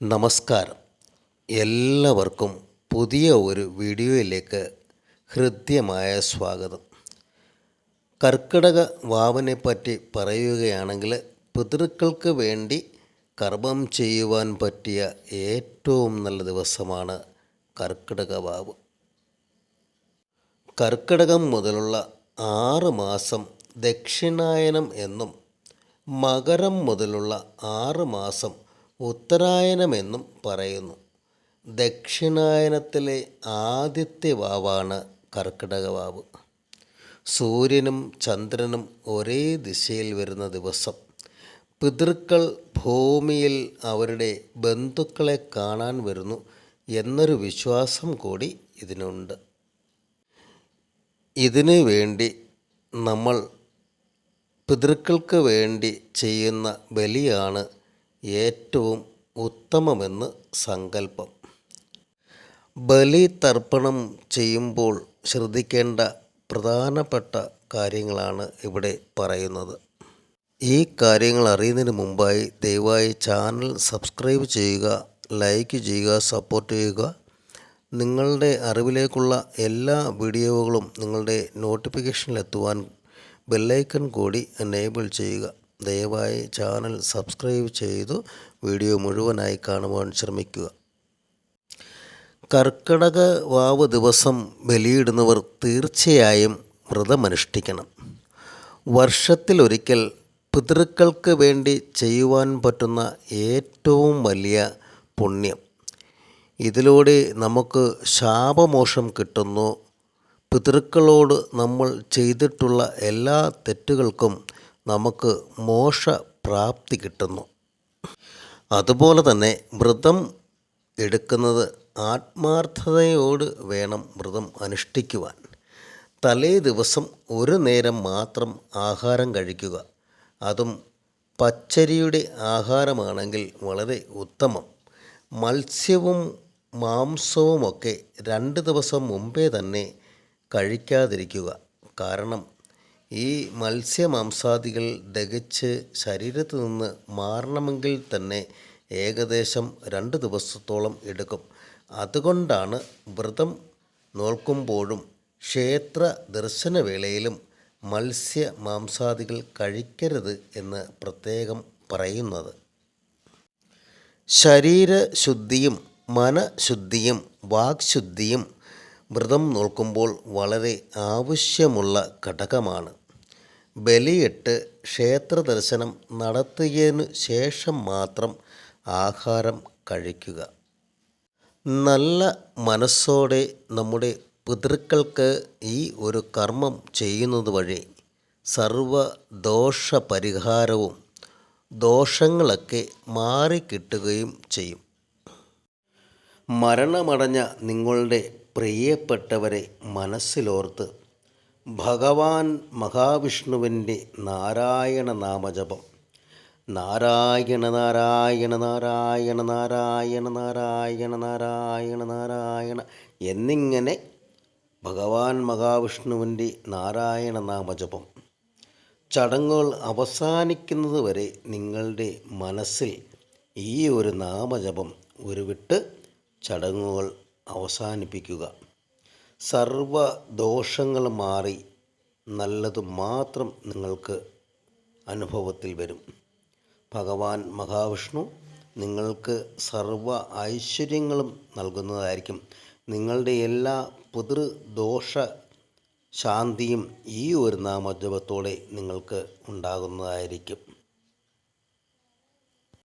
നമസ്കാരം. എല്ലാവർക്കും പുതിയ ഒരു വീഡിയോയിലേക്ക് ഹൃദ്യമായ സ്വാഗതം. കർക്കിടക വാവനെപ്പറ്റി പറ്റി പറയുകയാണെങ്കിൽ പിതൃക്കൾക്ക് വേണ്ടി കർമ്മം ചെയ്യുവാൻ പറ്റിയ ഏറ്റവും നല്ല ദിവസമാണ് കർക്കിടക വാവ്. കർക്കിടകം മുതലുള്ള ആറ് മാസം ദക്ഷിണായനം എന്നും മകരം മുതലുള്ള ആറ് മാസം ഉത്തരായനമെന്നും പറയുന്നു. ദക്ഷിണായനത്തിലെ ആദ്യത്തെ വാവാണ് കർക്കിടക വാവ്. സൂര്യനും ചന്ദ്രനും ഒരേ ദിശയിൽ വരുന്ന ദിവസം പിതൃക്കൾ ഭൂമിയിൽ അവരുടെ ബന്ധുക്കളെ കാണാൻ വരുന്നു എന്നൊരു വിശ്വാസം കൂടി ഇതിനുണ്ട്. ഇതിനു വേണ്ടി നമ്മൾ പിതൃക്കൾക്ക് വേണ്ടി ചെയ്യുന്ന ബലിയാണ് ഏറ്റവും ഉത്തമമെന്ന് സങ്കല്പം. ബലി തർപ്പണം ചെയ്യുമ്പോൾ ശ്രദ്ധിക്കേണ്ട പ്രധാനപ്പെട്ട കാര്യങ്ങളാണ് ഇവിടെ പറയുന്നത്. ഈ കാര്യങ്ങൾ അറിയുന്നതിന് മുമ്പായി ദയവായി ചാനൽ സബ്സ്ക്രൈബ് ചെയ്യുക ലൈക്ക് ചെയ്യുക സപ്പോർട്ട് ചെയ്യുക. നിങ്ങളുടെ അറിവിലേക്കുള്ള എല്ലാ വീഡിയോകളും നിങ്ങളുടെ നോട്ടിഫിക്കേഷനിലെത്തുവാൻ ബെല്ലൈക്കൺ കൂടി എനേബിൾ ചെയ്യുക. ദയവായി ചാനൽ സബ്സ്ക്രൈബ് ചെയ്തു വീഡിയോ മുഴുവനായി കാണുവാൻ ശ്രമിക്കുക. കർക്കിടക വാവ് ദിവസം ബലിയിടുന്നവർ തീർച്ചയായും വ്രതമനുഷ്ഠിക്കണം. വർഷത്തിലൊരിക്കൽ പിതൃക്കൾക്ക് വേണ്ടി ചെയ്യുവാൻ പറ്റുന്ന ഏറ്റവും വലിയ പുണ്യം. ഇതിലൂടെ നമുക്ക് ശാപമോഷം കിട്ടുന്നു. പിതൃക്കളോട് നമ്മൾ ചെയ്തിട്ടുള്ള എല്ലാ തെറ്റുകൾക്കും നമുക്ക് മോക്ഷപ്രാപ്തി കിട്ടുന്നു. അതുപോലെ തന്നെ വ്രതം എടുക്കുന്നത് ആത്മാർത്ഥതയോട് വേണം വ്രതം അനുഷ്ഠിക്കുവാൻ. തലേ ദിവസം ഒരു നേരം മാത്രം ആഹാരം കഴിക്കുക. അതും പച്ചരിയുടെ ആഹാരമാണെങ്കിൽ വളരെ ഉത്തമം. മത്സ്യവും മാംസവുമൊക്കെ രണ്ട് ദിവസം മുമ്പേ തന്നെ കഴിക്കാതിരിക്കുക. കാരണം ഈ മത്സ്യമാംസാദികൾ ദഹിച്ച് ശരീരത്തു നിന്ന് മാറണമെങ്കിൽ തന്നെ ഏകദേശം രണ്ട് ദിവസത്തോളം എടുക്കും. അതുകൊണ്ടാണ് വ്രതം നോൽക്കുമ്പോഴും ക്ഷേത്ര ദർശനവേളയിലും മത്സ്യ മാംസാദികൾ കഴിക്കരുത് എന്ന് പ്രത്യേകം പറയുന്നത്. ശരീരശുദ്ധിയും മനഃശുദ്ധിയും വാക്ശുദ്ധിയും വ്രതം നോക്കുമ്പോൾ വളരെ ആവശ്യമുള്ള ഘടകമാണ്. ബലിയിട്ട് ക്ഷേത്ര ദർശനം നടത്തിയതിനു ശേഷം മാത്രം ആഹാരം കഴിക്കുക. നല്ല മനസ്സോടെ നമ്മുടെ പിതൃക്കൾക്ക് ഈ ഒരു കർമ്മം ചെയ്യുന്നത് വഴി സർവ ദോഷ പരിഹാരവും ദോഷങ്ങളൊക്കെ മാറിക്കിട്ടുകയും ചെയ്യും. മരണമടഞ്ഞ നിങ്ങളുടെ പ്രിയപ്പെട്ടവരെ മനസ്സിലോർത്ത് ഭഗവാൻ മഹാവിഷ്ണുവിന്റെ നാരായണ നാമജപം. നാരായണ നാരായണ നാരായണ നാരായണ നാരായണ നാരായണ നാരായണ എന്നിങ്ങനെ ഭഗവാൻ മഹാവിഷ്ണുവിന്റെ നാരായണ നാമജപം. ചടങ്ങുകൾ അവസാനിക്കുന്നത് വരെ നിങ്ങളുടെ മനസ്സിൽ ഈ ഒരു നാമജപം ഉരുവിട്ട് ചടങ്ങുകൾ അവസാനിപ്പിക്കുക. സർവ ദോഷങ്ങൾ മാറി നല്ലത് മാത്രം നിങ്ങൾക്ക് അനുഭവത്തിൽ വരും. ഭഗവാൻ മഹാവിഷ്ണു നിങ്ങൾക്ക് സർവ ഐശ്വര്യങ്ങളും നൽകുന്നതായിരിക്കും. നിങ്ങളുടെ എല്ലാ പുതൃ ദോഷ ശാന്തിയും ഈ ഒരു നാമജപത്തോടെ നിങ്ങൾക്ക് ഉണ്ടാകുന്നതായിരിക്കും.